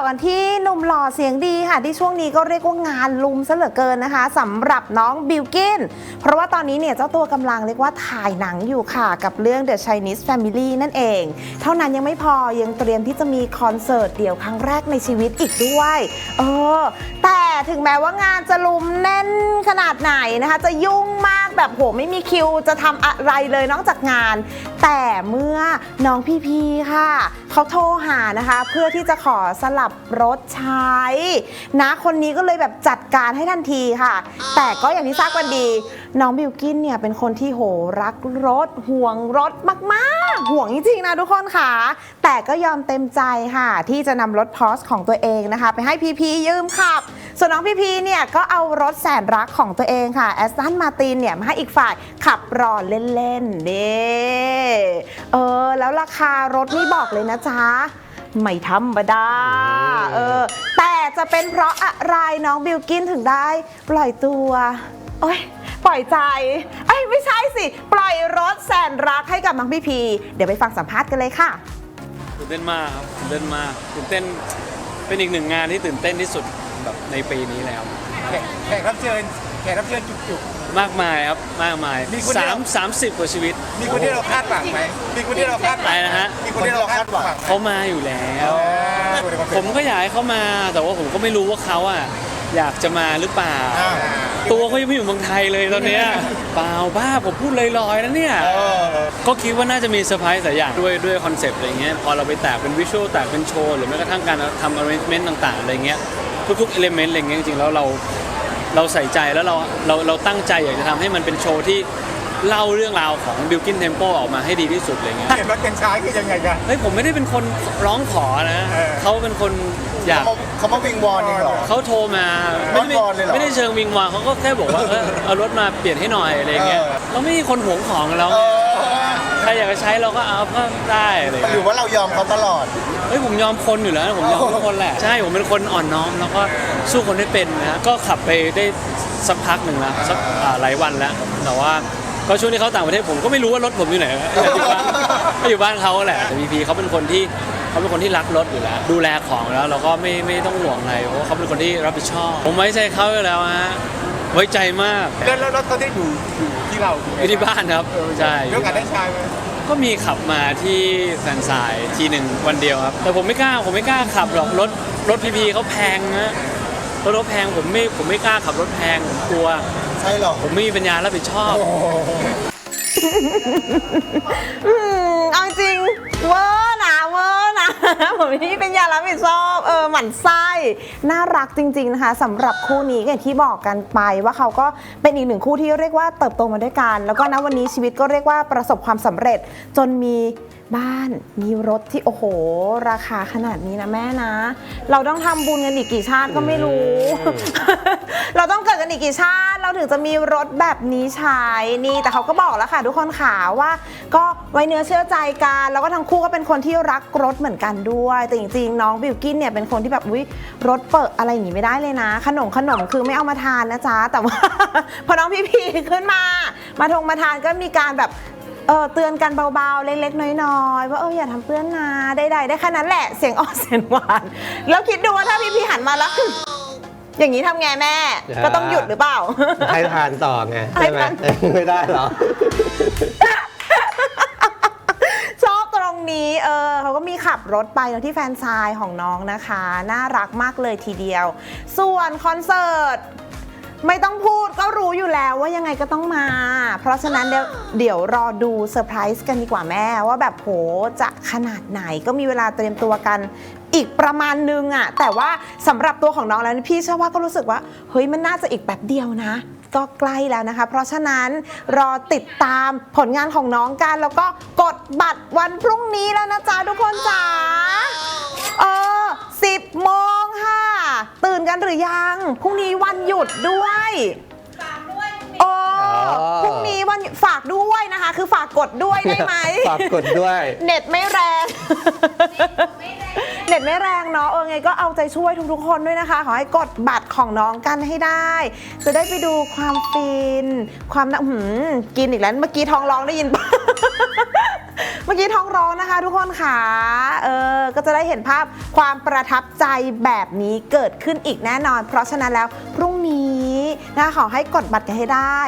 ต่อกันที่หนุ่มหล่อเสียงดีค่ะ ที่ช่วงนี้ก็เรียกว่างานลุมซะเหลือเกินนะคะสำหรับน้องบิลกิน เพราะว่าตอนนี้เนี่ยเจ้าตัวกำลังเรียกว่าถ่ายหนังอยู่ค่ะ กับเรื่อง The Chinese Family นั่นเอง เท่านั้นยังไม่พอยังเตรียมที่จะมีคอนเสิร์ตเดี่ยวครั้งแรกในชีวิตอีกด้วย เออ แต่ถึงแม้ว่างานจะลุมแน่น ขนาดไหนนะคะ จะยุ่งมากแบบโหไม่มีคิว จะทำอะไรเลยนอกจากงาน แต่เมื่อน้องพีพีค่ะเขาโทรหานะคะ เพื่อที่จะขอสลับรถใช้ นะคนนี้ก็เลยแบบจัดการให้ทันทีค่ะ แต่ก็อย่างที่ทราบกันดี น้องบิวกินเนี่ยเป็นคนที่โหรักรถห่วงรถมากๆ ห่วงจริงๆนะทุกคนค่ะ แต่ก็ยอมเต็มใจค่ะ ที่จะนำรถพอสของตัวเองนะคะ ไปให้พีพียืมขับ ส่วนน้องพีพีเนี่ยก็เอารถแสนรักของตัวเองค่ะแอสตันมาตินเนี่ยมาให้อีกฝ่ายขับรอเล่นๆเด้เออ แล้วราคารถนี่บอกเลยนะจ๊ะ ไม่ธรรมดาเออ แต่จะเป็นเพราะอะไรน้องบิลกินถึงได้ ปล่อยตัวโอ้ยปล่อยใจไอ้ยไม่ใช่สิ ปล่อยรถแสนรักให้กับน้องพีพี เดี๋ยวไปฟังสัมภาษณ์กันเลยค่ะตื่นเต้นมากครับตื่นเต้นมากตื่นเต้นเป็นอีกหนึ่งงานที่ตื่นเต้นที่สุด แบบในปีนี้แล้ว แขกแขกรับเชิญแขกรับเชิญจุก มากมายครับมากมายมีคนที่สาเรามสามสิบกว่าชีวิต ๆ มีคนที่เราคาดหวังไหมมีคนที่เราคาดหวัอะงไรนะฮะ มีคนที่เราคาดหวังไหมเขามาอยู่แล้วผมก็อยากให้เขามาแต่ว่าผมก็ไม่รู้ว่าเขาอะอยากจะมาหรือเปล่าอ่า ตัวเขายังไม่อยู่เมืองไทยเลยตอนเนี้ยเปล่าบ้าผมพูดลอยๆนะเนี่ยเออก็คิดว่าน่าจะมีเซอร์ไพรส์หลายอย่างด้วยด้วยคอนเซปต์อะไรเงี้ยพอเราไปแตกเป็นวิชวลแตกเป็นโชว์ หรือแม้กระทั่งการทำ arrangement ต่าง ๆ อะไรเงี้ย ทุกๆ element อะไรเงี้ยจริงๆแล้วเราเราใส่ใจแล้วเราเราเราตั้งใจอยากจะทำให้มันเป็นโชว์ที่เล่าเรื่องราวของ Bilkin Tempo ออกมาให้ดีที่สุดอะไรเงี้ย เห็นรถกันช้าคือยังไงกัน เฮ้ยผมไม่ได้เป็นคนร้องขอนะเออ เขาเป็นคนอยากเขามาวิงวอนเองเหรอ เขาโทรมาอ้ไม่อนได้วอนเลยเหรอไม่ได้เชิงวิงวอนเขาก็แค่บอกว่าเออเอารถมาเปลี่ยนให้หน่อยอะไรเงี้ยเออ เราไม่มีคนหวงของเราเออใค รอยากจะใช้เราก็เอาก็ได้อะไรหรือเงี้ยว่าเรายอมเขาตลอด เฮ้ยผมยอมคนอยู่แล้วนะผมยอมทุกคนแหละใช่ผมเป็นคนอ่อนน้อมแล้วก็สู้คนได้เป็นนะก็ขับไปได้สักพักหนึ่งแล้วสักอ่าหลายวันแล้ว แต่ว่าก็ช่วงที่เขาต่างประเทศผมก็ไม่รู้ว่ารถผมอยู่ไหนอยู่บ้านก็อยู่บ้านเขาแหละแต่พีพีเขาเป็นคนที่เขาเป็นคนที่รักรถอยู่แล้ว ดูแลของแล้วเราก็ไม่ไม่ต้องห่วงอะไรเพราะว่าเขาเป็นคนที่รับผิดชอบ ผมไว้ใจเขาอยู่แล้วฮะ ไว้ใจมากแล้วแล้วรถเขาได้อยู่อยู่ที่เราอยู่ที่บ้านครับใช่เรื่องการได้ใช้ไหมก็มีขับมาที่แฟนสายทีหนึ่งวันเดียวครับ แต่ผมไม่กล้าผมไม่กล้าขับหรอกรถรถพีพีเขาแพงนะรถรถแพงผมไม่ผมไม่กล้าขับรถแพงผมกลัว ใช่เหรอ ผมไม่มีปัญญารับผิดชอบอืมเนี่เป็นยารับผิดชอบเออหมั่นไส้น่ารักจริง ๆนะคะสำหรับคู่นี้อย่างที่บอกกันไปว่าเขาก็เป็นอีกหนึ่งคู่ที่เรียกว่าเติบโตมาด้วยกัน แล้วก็ณวันนี้ชีวิตก็เรียกว่าประสบความสำเร็จจนมีบ้านมีรถที่โอ้โห ราคาขนาดนี้นะแม่นะ เราต้องทำบุญกันอีกกี่ชาติก็ไม่รู้ เราต้องเกิดกันอีกกี่ชาติ เราถึงจะมีรถแบบนี้ใช้นี่แต่เขาก็บอกแล้วค่ะ ทุกคนขาว่า ก็ไว้เนื้อเชื่อใจกันแล้วก็ทั้งคู่ก็เป็นคนที่รักรถเหมือนกันด้วย แต่จริงๆน้องบิวกินเนี่ยเป็นคนที่แบบอุ้ยรถเปิดอะไรอย่างงี้ไม่ได้เลยนะ ขนมขนมคือไม่เอามาทานนะจ๊ะแต่ว่าพอน้องพี่พีขึ้นมา มาทงมาทานก็มีการแบบ เออเตือนกันเบาๆ เล็กๆ น้อยๆ ว่าเอออย่าทำเปื้อนนะได้ๆได้แค่นั้นแหละเสียงอ่อนเสียงหวาน แล้วคิดดูว่าถ้าพี่พีหันมาแล้วอย่างนี้ทำไงแม่ ก็ต้องหยุดหรือเปล่า ให้ทานต่อไงใช่ไหมให้ทานไม่ได้เหรอชอบตรงนี้เออเขาก็มีขับรถไปเนอะที่แฟนชายของน้องนะคะ น่ารักมากเลยทีเดียว ส่วนคอนเสิร์ต ไม่ต้องพูดก็รู้อยู่แล้วว่ายังไงก็ต้องมา เพราะฉะนั้นเดี๋ยวเดี๋ยวรอดูเซอร์ไพรส์กันดีกว่าแม่ ว่าแบบโหจะขนาดไหนก็มีเวลาเตรียมตัวกันอีกประมาณนึงอะแต่ว่าสำหรับตัวของน้องแล้วพี่เชื่อว่าก็รู้สึกว่า เฮ้ยมันน่าจะอีกแบบเดียวนะ ก็ใกล้แล้วนะคะ เพราะฉะนั้นรอติดตามผลงานของน้องกัน แล้วก็กดบัตรวันพรุ่งนี้แล้วนะจ๊ะทุกคนจ๋าเออ10โมงค่ะ ตื่นกันหรือยัง พรุ่งนี้วันหยุดด้วยโอ้อ๋อพรุ่งนี้วันหยุดฝากด้วยนะคะ คือฝากกดด้วยได้ไหม ฝากกดด้วย เน็ตไม่แรง เน็ตไม่แรงเนาะ เออไงก็เอาใจช่วยทุกๆคนด้วยนะคะ ขอให้กดบัตรของน้องกันให้ได้ จะได้ไปดูความฟิน ความน่าหืมกินอีกแล้ว เมื่อกี้ท้องร้องได้ยินปะเมื่อกี้ท้องร้องนะคะ ทุกคนค่ะเออก็จะได้เห็นภาพความประทับใจแบบนี้เกิดขึ้นอีกแน่นอน เพราะฉะนั้นแล้วพรุ่งนี้นะคะขอให้กดบัตรกันให้ได้